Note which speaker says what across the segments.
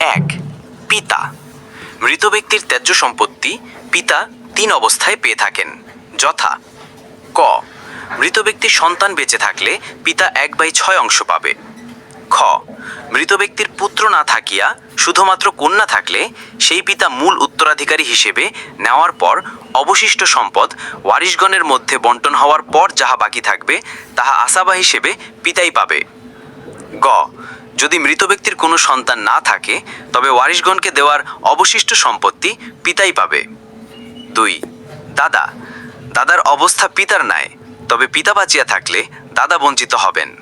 Speaker 1: এক, পিতা। মৃত ব্যক্তির ত্যায্য সম্পত্তি পিতা তিন অবস্থায় পেয়ে থাকেন। যথা। ক, মৃত ব্যক্তির সন্তান বেঁচে থাকলে পিতা এক বাই ছয় অংশ পাবে। খ, মৃত ব্যক্তির পুত্র না থাকিয়া শুধুমাত্র কন্যা থাকলে সেই পিতা মূল উত্তরাধিকারী হিসেবে নেওয়ার পর অবশিষ্ট সম্পদ ওয়ারিশগণের মধ্যে বন্টন হওয়ার পর যাহা বাকি থাকবে, তাহা আসাবা হিসেবে পিতাই পাবে। গ যদি মৃত ব্যক্তির কোনো সন্তান না থাকে, তবে ওয়ারিশগণকে দেওয়ার অবশিষ্ট সম্পত্তি পিতাই পাবে। দুই, দাদা। দাদার অবস্থা পিতার ন্যায়, তবে পিতা বাঁচিয়া থাকলে দাদা বঞ্চিত হবেন।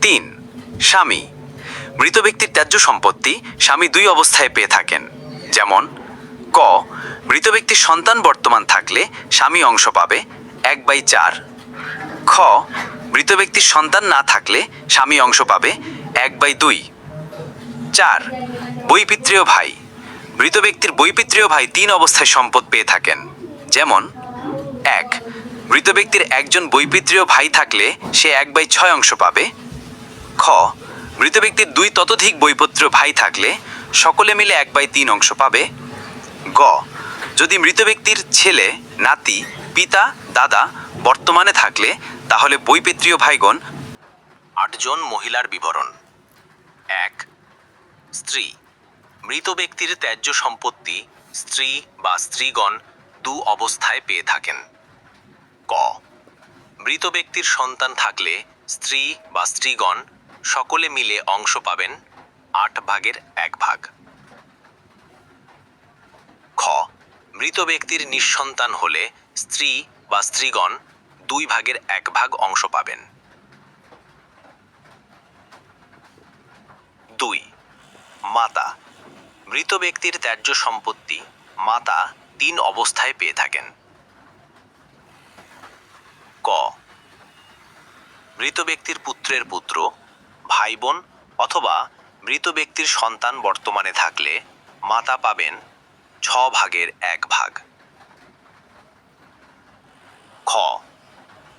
Speaker 1: তিন, স্বামী। মৃত ব্যক্তির ত্যায্য সম্পত্তি স্বামী দুই অবস্থায় পেয়ে থাকেন। যেমন, ক, মৃত ব্যক্তির সন্তান বর্তমান থাকলে স্বামী অংশ পাবে এক বাই চার। খ, মৃত ব্যক্তির সন্তান না থাকলে স্বামী অংশ পাবে এক বাই দুই। চার, বৈপিত্রীয় ভাই। মৃত ব্যক্তির বৈপিত্রীয় ভাই তিন অবস্থায় সম্পদ পেয়ে থাকেন। যেমন, এক, মৃত ব্যক্তির একজন বৈপিত্রীয় ভাই থাকলে সে এক বাই ছয় অংশ পাবে। খ, মৃত ব্যক্তির দুই ততোধিক বৈপত্র ভাই থাকলে সকলে মিলে এক বাই তিন অংশ পাবে। গ, যদি মৃত ব্যক্তির ছেলে, নাতি, পিতা, দাদা বর্তমানে থাকলে তাহলে বৈপিত্রীয় ভাইগণ আটজন মহিলার বিবরণ। এক। স্ত্রী। মৃত ব্যক্তির ত্যায্য সম্পত্তি স্ত্রী বা স্ত্রীগণ দু অবস্থায় পেয়ে থাকেন। ক। মৃত ব্যক্তির সন্তান থাকলে স্ত্রী বা স্ত্রীগণ সকলে মিলে অংশ পাবেন আট ভাগের এক ভাগ। খ। মৃত ব্যক্তির নিঃসন্তান হলে স্ত্রী বা স্ত্রীগণ দুই ভাগের এক ভাগ অংশ পাবেন। দুই। মাতা। মৃত ব্যক্তির ত্যায্য সম্পত্তি মাতা তিন অবস্থায় পেয়ে থাকেন। ক। মৃত ব্যক্তির পুত্রের পুত্র ভাই বোন অথবা মৃত ব্যক্তির সন্তান বর্তমানে থাকলে মাতা পাবেন ছ ভাগের এক ভাগ। খ।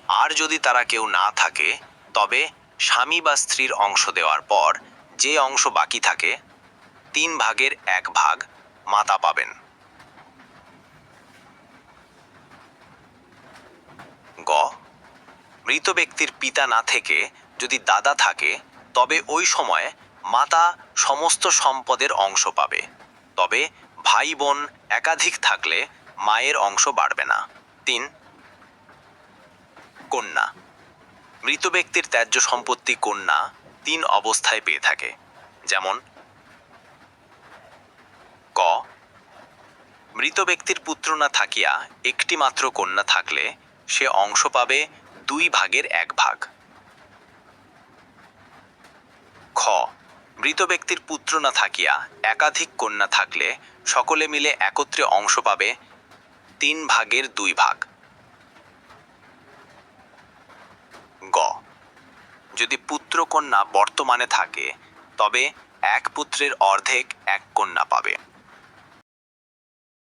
Speaker 1: আর যদি তারা কেউ না থাকে, তবে স্বামী বা স্ত্রীর অংশ দেওয়ার পর যে অংশ বাকি থাকে, তিন ভাগের এক ভাগ মাতা পাবেন। গ। মৃত ব্যক্তির পিতা না থেকে যদি দাদা থাকে, তবে ওই সময় মাতা সমস্ত সম্পদের অংশ পাবে। তবে ভাই বোন একাধিক থাকলে মায়ের অংশ বাড়বে না। তিন। কন্যা। মৃত ব্যক্তির ত্যায্য সম্পত্তি কন্যা তিন অবস্থায় পেয়ে থাকে। যেমন, ক, মৃত ব্যক্তির পুত্র না থাকিয়া একটি মাত্র কন্যা থাকলে সে অংশ পাবে দুই ভাগের এক ভাগ। খ, মৃত ব্যক্তির পুত্র না থাকিয়া একাধিক কন্যা থাকলে সকলে মিলে একত্রে অংশ পাবে তিন ভাগের দুই ভাগ গ যদি পুত্র কন্যা বর্তমানে থাকে তবে এক পুত্রের অর্ধেক এক কন্যা পাবে।